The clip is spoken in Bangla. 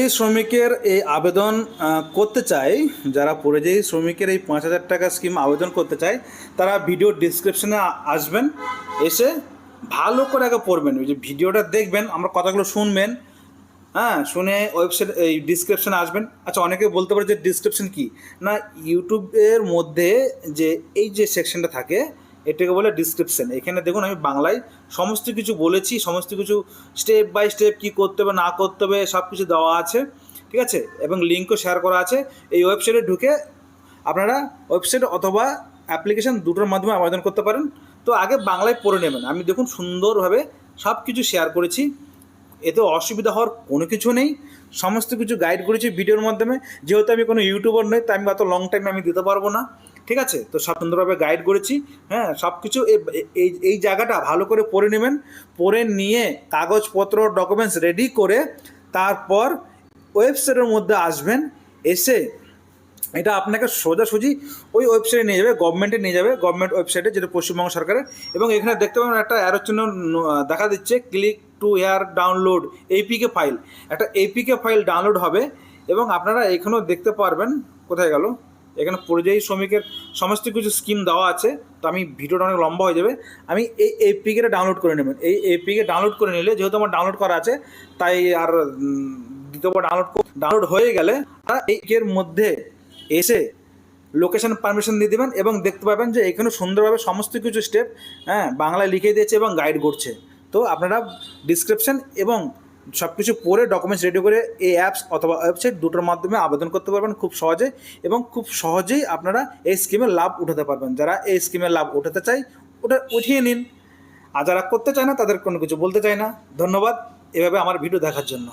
এই শ্রমিকের এই আবেদন করতে চাই, যারা পরিযায়ী শ্রমিকের এই পাঁচ হাজার টাকা স্কিম আবেদন করতে চায়, তারা ভিডিও ডিসক্রিপশনে আসবেন, এসে ভালো করে আগে পড়বেন। ওই যে ভিডিওটা দেখবেন, আমরা কথাগুলো শুনবেন হ্যাঁ শুনে ওয়েবসাইট এই ডিসক্রিপশানে আসবেন। আচ্ছা অনেকে বলতে পারে যে ডিসক্রিপশন কি? না ইউটিউবের মধ্যে যে এই যে সেকশনটা থাকে এটাকে বলে ডিসক্রিপশন এখানে দেখুন, আমি বাংলায় সমস্ত কিছু বলেছি, সমস্ত কিছু স্টেপ বাই স্টেপ কী করতে হবে, না করতে হবে সব কিছু দেওয়া আছে, ঠিক আছে? এবং লিঙ্কও শেয়ার করা আছে। এই ওয়েবসাইটে ঢুকে আপনারা ওয়েবসাইট অথবা অ্যাপ্লিকেশান দুটোর মাধ্যমে আবেদন করতে পারেন। তো আগে বাংলায় পড়ে নেবেন। আমি দেখুন, সুন্দরভাবে সব কিছু শেয়ার করেছি। এতে অসুবিধা হওয়ার কোনো কিছু নেই। সমস্ত কিছু গাইড করেছি ভিডিওর মাধ্যমে। যেহেতু আমি কোনো ইউটিউবার নই, তাই আমি অত লং টাইম আমি দিতে পারব না। ঠিক আছে? তো সুন্দরভাবে গাইড করেছি। হ্যাঁ সব কিছু এই এই জায়গাটা ভালো করে পড়ে নেবেন। পড়ে নিয়ে কাগজপত্র ডকুমেন্টস রেডি করে তারপর ওয়েবসাইটের মধ্যে আসবেন। এসে এটা আপনাকে সোজাসুজি ওই ওয়েবসাইটে নিয়ে যাবে গভর্নমেন্টে নিয়ে যাবে গভর্নমেন্ট ওয়েবসাইটে যেটা পশ্চিমবঙ্গ সরকারের। এবং এখানে দেখতে পাবেন একটা অ্যারো চিহ্ন দেখা দিচ্ছে। Click to here download APK file. একটা এপিকে ফাইল ডাউনলোড হবে এবং আপনারা এখানেও দেখতে পারবেন কোথায় গেল। এখানে পরিযায়ী শ্রমিকের সমস্ত কিছু স্কিম দেওয়া আছে। তো আমি ভিডিওটা অনেক লম্বা হয়ে যাবে। আমি এই এপিকেটা ডাউনলোড করে নেবেন। এই এপিকে ডাউনলোড করে নিলে যেহেতু আমার ডাউনলোড করা আছে, তাই আর দ্বিতীয়বার ডাউনলোড ডাউনলোড হয়ে গেলে এই এর মধ্যে এসে লোকেশন পারমিশন দিয়ে দেবেন এবং দেখতে পাবেন যে এখানে সুন্দরভাবে সমস্ত কিছু স্টেপ হ্যাঁ বাংলায় লিখে দিয়েছে এবং গাইড করছে। তো আপনারা ডিসক্রিপশন এবং সব কিছু পড়ে ডকুমেন্টস রেডি করে এই অ্যাপস অথবা ওয়েবসাইট দুটোর মাধ্যমে আবেদন করতে পারবেন খুব সহজে এবং খুব সহজেই আপনারা এই স্কিমের লাভ উঠাতে পারবেন। যারা এই স্কিমের লাভ উঠাতে চাই ওটা উঠিয়ে নিন। আর যারা করতে চায় না, তাদের কোনো কিছু বলতে চায় না। ধন্যবাদ। এভাবে আমার ভিডিও দেখার জন্য।